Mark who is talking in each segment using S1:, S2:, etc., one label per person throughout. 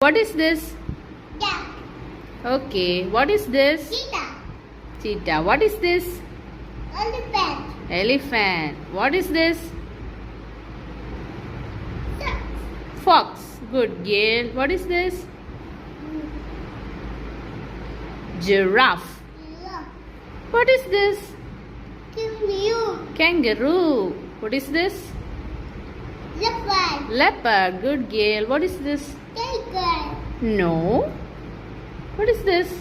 S1: What is this?
S2: Duck.
S1: Okay. What is this?
S2: Cheetah.
S1: Cheetah. What is this?
S2: Elephant.
S1: Elephant. What is this?
S2: Duck.
S1: Fox. Good girl. What is this? Giraffe. What is this?
S2: You.
S1: Kangaroo. What is this?
S2: Leopard.
S1: Leopard. Good girl. What is this?
S2: Tiger.
S1: No. What is this?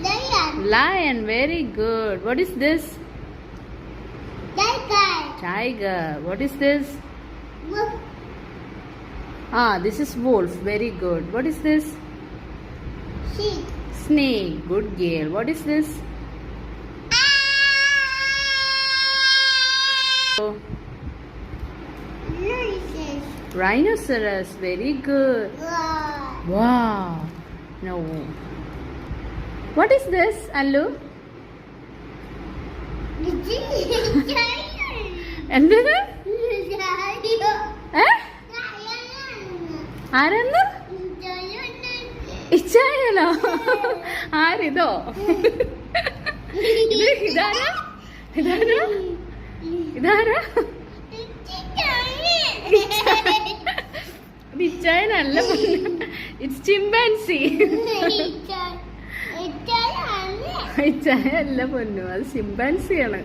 S2: Lion.
S1: Lion. Very good. What is this?
S2: Tiger.
S1: Tiger. What is this?
S2: Wolf.
S1: Ah, this is wolf. Very good. What is this?
S2: Sheep.
S1: Snake. Good girl. What is this?
S2: Roses.
S1: Rhinoceros. Very good.
S2: Wow.
S1: Wow. No. What is this, Allu? എന്തത് ഏ ആരെന്ന് ഇച്ചായനോ ആരിതോ ഇത് ഇതാരാ ഇതാരാ ഇതാരാ ഇച്ചായനല്ല it's chimpanzee ഇച്ചായ അല്ല പൊന്നു. അത് ചിമ്പാൻസിയാണ്